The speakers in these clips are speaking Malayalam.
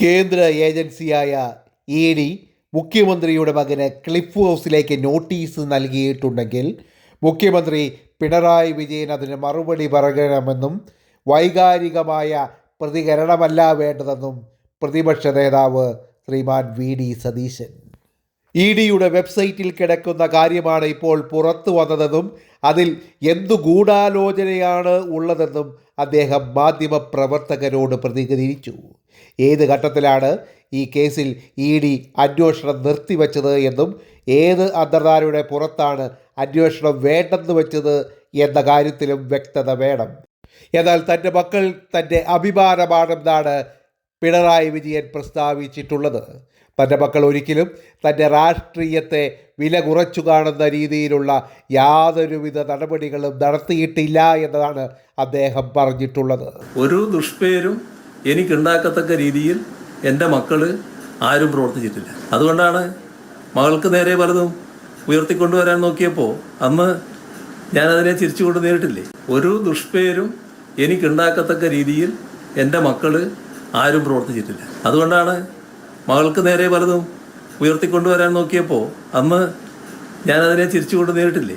കേന്ദ്ര ഏജൻസിയായ ഇ ഡി മുഖ്യമന്ത്രിയുടെ മകന് ക്ലിഫ് ഹൗസിലേക്ക് നോട്ടീസ് നൽകിയിട്ടുണ്ടെങ്കിൽ മുഖ്യമന്ത്രി പിണറായി വിജയൻ അതിന് മറുപടി പറയണമെന്നും വൈകാരികമായ പ്രതികരണമല്ല വേണ്ടതെന്നും പ്രതിപക്ഷ നേതാവ് ശ്രീമാൻ വി ഡി സതീശൻ. ഇ ഡിയുടെ വെബ്സൈറ്റിൽ കിടക്കുന്ന കാര്യമാണ് ഇപ്പോൾ പുറത്തു വന്നതെന്നും അതിൽ എന്തു ഗൂഢാലോചനയാണ് ഉള്ളതെന്നും അദ്ദേഹം മാധ്യമപ്രവർത്തകരോട് പ്രതികരിച്ചു. ഏത് ഘട്ടത്തിലാണ് ഈ കേസിൽ ഇ ഡി അന്വേഷണം നിർത്തിവെച്ചത് എന്നും ഏത് അന്തർധാരയുടെ പുറത്താണ് അന്വേഷണം വേണ്ടെന്ന് വെച്ചത് എന്ന കാര്യത്തിലും വ്യക്തത വേണം. എന്നാൽ തന്റെ മക്കൾ തന്റെ അഭിമാനമാണെന്നാണ് പിണറായി വിജയൻ പ്രസ്താവിച്ചിട്ടുള്ളത്. തന്റെ മക്കൾ ഒരിക്കലും തന്റെ രാഷ്ട്രീയത്തെ വില കുറച്ചു കാണുന്ന രീതിയിലുള്ള യാതൊരുവിധ നടപടികളും നടത്തിയിട്ടില്ല എന്നതാണ് അദ്ദേഹം പറഞ്ഞിട്ടുള്ളത്. ഒരു ദുഷ്പേരും എനിക്കുണ്ടാക്കത്തക്ക രീതിയിൽ എന്റെ മക്കൾ ആരും പ്രവർത്തിച്ചിട്ടില്ല. അതുകൊണ്ടാണ് മകൾക്ക് നേരെ പലതും ഉയർത്തിക്കൊണ്ടുവരാൻ നോക്കിയപ്പോൾ അന്ന് ഞാനതിനെ ചിരിച്ചുകൊണ്ട് നേരിട്ടില്ലേ? ഒരു ദുഷ്പേരും എനിക്കുണ്ടാക്കത്തക്ക രീതിയിൽ എന്റെ മക്കൾ ആരും പ്രവർത്തിച്ചിട്ടില്ല അതുകൊണ്ടാണ് മകൾക്ക് നേരെ പലതും ഉയർത്തിക്കൊണ്ടുവരാൻ നോക്കിയപ്പോൾ അന്ന് ഞാനതിനെ തിരിച്ചുകൊണ്ട് നേരിട്ടില്ലേ?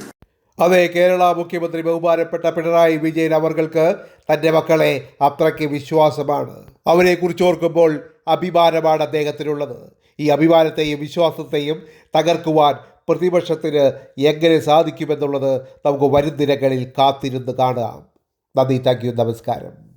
അതെ കേരള മുഖ്യമന്ത്രി ബഹുമാനപ്പെട്ട പിണറായി വിജയൻ അവർക്ക് തന്റെ മക്കളെ അത്രയ്ക്ക് വിശ്വാസമാണ്. അവരെക്കുറിച്ച് ഓർക്കുമ്പോൾ അഭിമാനമാണ് അദ്ദേഹത്തിനുള്ളത്. ഈ അഭിമാനത്തെയും വിശ്വാസത്തെയും തകർക്കുവാൻ പ്രതിപക്ഷത്തിന് എങ്ങനെ സാധിക്കുമെന്നുള്ളത് നമുക്ക് വരും ദിനങ്ങളിൽ കാത്തിരുന്ന് കാണാം. നന്ദി താങ്ക് യു നമസ്കാരം.